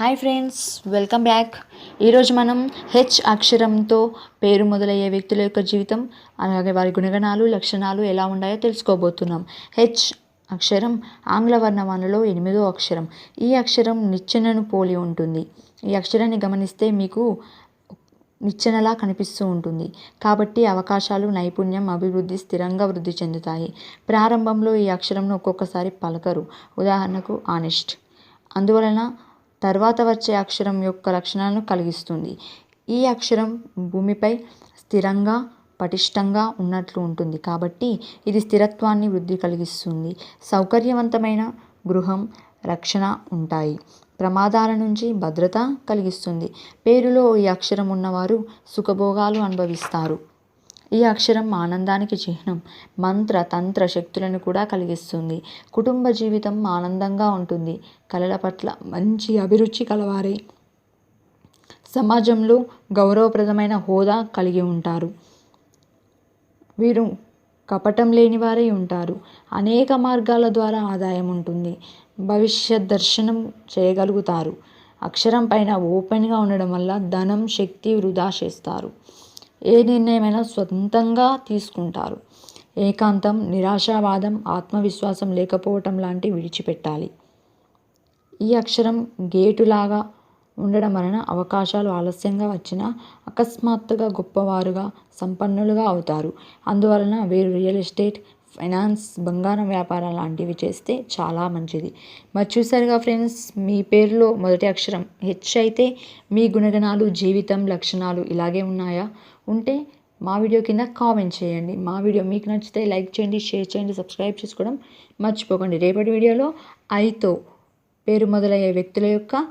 Hi friends welcome back ఈరోజు మనం H అక్షరంతో పేరు మొదలయ్యే వ్యక్తుల యొక్క జీవితం అలాగే వారి గుణగణాలు లక్షణాలు ఎలా ఉన్నాయో తెలుసుకోబోతున్నాం. హెచ్ అక్షరం ఆంగ్ల వర్ణమాలలో ఎనిమిదో అక్షరం. ఈ అక్షరం నిచ్చెనను పోలి ఉంటుంది. ఈ అక్షరాన్ని గమనిస్తే మీకు నిచ్చెనలా కనిపిస్తూ ఉంటుంది. కాబట్టి అవకాశాలు నైపుణ్యం అభివృద్ధి స్థిరంగా వృద్ధి చెందుతాయి. ప్రారంభంలో ఈ అక్షరంను ఒక్కొక్కసారి పలకరు. ఉదాహరణకు ఆనెస్ట్. అందువలన తర్వాత వచ్చే అక్షరం యొక్క లక్షణాలను కలిగిస్తుంది. ఈ అక్షరం భూమిపై స్థిరంగా పటిష్టంగా ఉన్నట్లు ఉంటుంది. కాబట్టి ఇది స్థిరత్వాన్ని వృద్ధి కలిగిస్తుంది. సౌకర్యవంతమైన గృహం రక్షణ ఉంటాయి. ప్రమాదాల నుంచి భద్రత కలిగిస్తుంది. పేరులో ఈ అక్షరం ఉన్నవారు సుఖభోగాలు అనుభవిస్తారు. ఈ అక్షరం ఆనందానికి చిహ్నం. మంత్ర తంత్ర శక్తులను కూడా కలిగిస్తుంది. కుటుంబ జీవితం ఆనందంగా ఉంటుంది. కళల పట్ల మంచి అభిరుచి కలవారే. సమాజంలో గౌరవప్రదమైన హోదా కలిగి ఉంటారు. వీరు కపటం లేని వారే ఉంటారు. అనేక మార్గాల ద్వారా ఆదాయం ఉంటుంది. భవిష్యత్ దర్శనం చేయగలుగుతారు. అక్షరం పైన ఓపెన్గా ఉండడం వల్ల ధనం శక్తి వృధా చేస్తారు. ఏ నిర్ణయమైనా సొంతంగా తీసుకుంటారు. ఏకాంతం నిరాశావాదం ఆత్మవిశ్వాసం లేకపోవటం లాంటి విడిచిపెట్టాలి. ఈ అక్షరం గేటులాగా ఉండడం వలన అవకాశాలు ఆలస్యంగా వచ్చినా అకస్మాత్తుగా గొప్పవారుగా సంపన్నులుగా అవుతారు. అందువలన వీరు రియల్ ఎస్టేట్ ఫైనాన్స్ బంగారం వ్యాపారం లాంటివి చేస్తే చాలా మంచిది. మరి చూసారుగా ఫ్రెండ్స్ మీ పేరులో మొదటి అక్షరం హెచ్ అయితే మీ గుణగణాలు జీవితం లక్షణాలు ఇలాగే ఉన్నాయా? ఉంటే మా వీడియో కింద కామెంట్ చేయండి. మా వీడియో మీకు నచ్చితే లైక్ చేయండి షేర్ చేయండి సబ్స్క్రైబ్ చేసుకోవడం మర్చిపోకండి. రేపటి వీడియోలో ఐతో పేరు మొదలయ్యే వ్యక్తుల యొక్క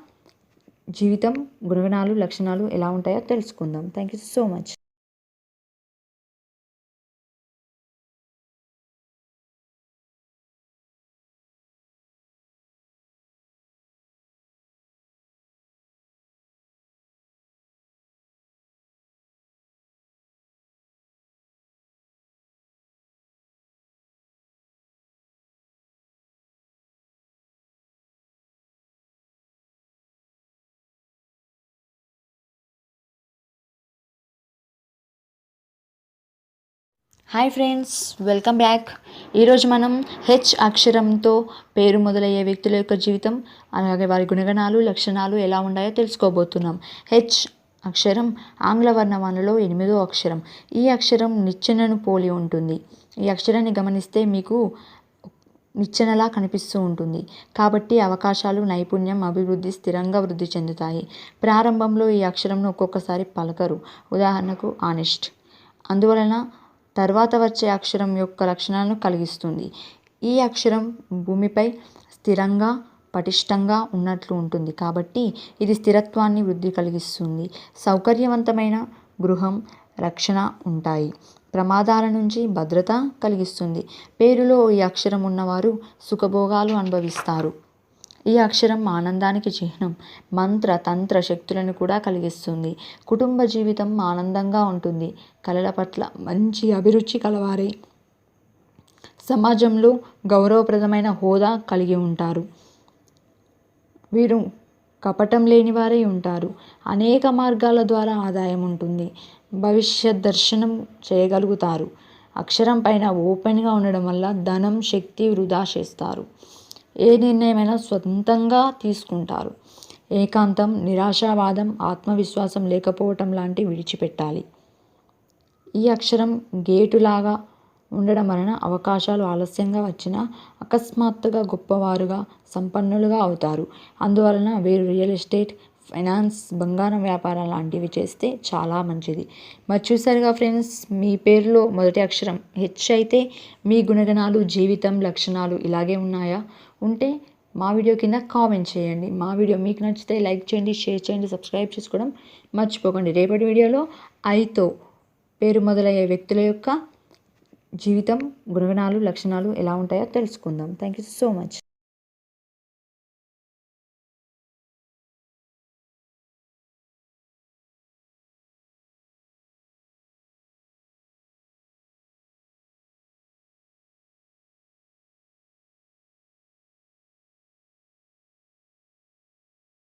జీవితం గుణగణాలు లక్షణాలు ఎలా ఉంటాయో తెలుసుకుందాం. Thank you so much hi friends welcome back. ఈరోజు మనం హెచ్ అక్షరంతో పేరు మొదలయ్యే వ్యక్తుల యొక్క జీవితం అలాగే వారి గుణగణాలు లక్షణాలు ఎలా ఉన్నాయో తెలుసుకోబోతున్నాం. హెచ్ అక్షరం ఆంగ్ల వర్ణమాలలో ఎనిమిదో అక్షరం. ఈ అక్షరం నిచ్చెనను పోలి ఉంటుంది. ఈ అక్షరాన్ని గమనిస్తే మీకు నిచ్చెనలా కనిపిస్తూ ఉంటుంది. కాబట్టి అవకాశాలు నైపుణ్యం అభివృద్ధి స్థిరంగా వృద్ధి చెందుతాయి. ప్రారంభంలో ఈ అక్షరంను ఒక్కొక్కసారి పలకరు. ఉదాహరణకు ఆనెస్ట్. అందువలన తర్వాత వచ్చే అక్షరం యొక్క లక్షణాలను కలిగిస్తుంది. ఈ అక్షరం భూమిపై స్థిరంగా పటిష్టంగా ఉన్నట్లు ఉంటుంది. కాబట్టి ఇది స్థిరత్వాన్ని వృద్ధి కలిగిస్తుంది. సౌకర్యవంతమైన గృహం రక్షణ ఉంటాయి. ప్రమాదాల నుంచి భద్రత కలిగిస్తుంది. పేరులో ఈ అక్షరం ఉన్నవారు సుఖభోగాలు అనుభవిస్తారు. ఈ అక్షరం ఆనందానికి చిహ్నం. మంత్ర తంత్ర శక్తులను కూడా కలిగిస్తుంది. కుటుంబ జీవితం ఆనందంగా ఉంటుంది. కళల పట్ల మంచి అభిరుచి కలవారే. సమాజంలో గౌరవప్రదమైన హోదా కలిగి ఉంటారు. వీరు కపటం లేని వారే ఉంటారు. అనేక మార్గాల ద్వారా ఆదాయం ఉంటుంది. భవిష్యత్ దర్శనం చేయగలుగుతారు. అక్షరం పైన ఓపెన్గా ఉండడం వల్ల ధనం శక్తి వృధా చేస్తారు. ఏ నిర్ణయమైనా సొంతంగా తీసుకుంటారు. ఏకాంతం నిరాశావాదం ఆత్మవిశ్వాసం లేకపోవటం లాంటి విడిచిపెట్టాలి. ఈ అక్షరం గేటులాగా ఉండడం వలన అవకాశాలు ఆలస్యంగా వచ్చినా అకస్మాత్తుగా గొప్పవారుగా సంపన్నులుగా అవుతారు. అందువలన వీరు రియల్ ఎస్టేట్ ఫైనాన్స్ బంగారం వ్యాపారం లాంటివి చేస్తే చాలా మంచిది. మరి చూసారుగా ఫ్రెండ్స్ మీ పేరులో మొదటి అక్షరం హెచ్ అయితే మీ గుణగణాలు జీవితం లక్షణాలు ఇలాగే ఉన్నాయా? ఉంటే మా వీడియో కింద కామెంట్ చేయండి. మా వీడియో మీకు నచ్చితే లైక్ చేయండి షేర్ చేయండి సబ్స్క్రైబ్ చేసుకోవడం మర్చిపోకండి. రేపటి వీడియోలో ఐతో పేరు మొదలయ్యే వ్యక్తుల యొక్క జీవితం గుణగణాలు లక్షణాలు ఎలా ఉంటాయో తెలుసుకుందాం. Thank you so much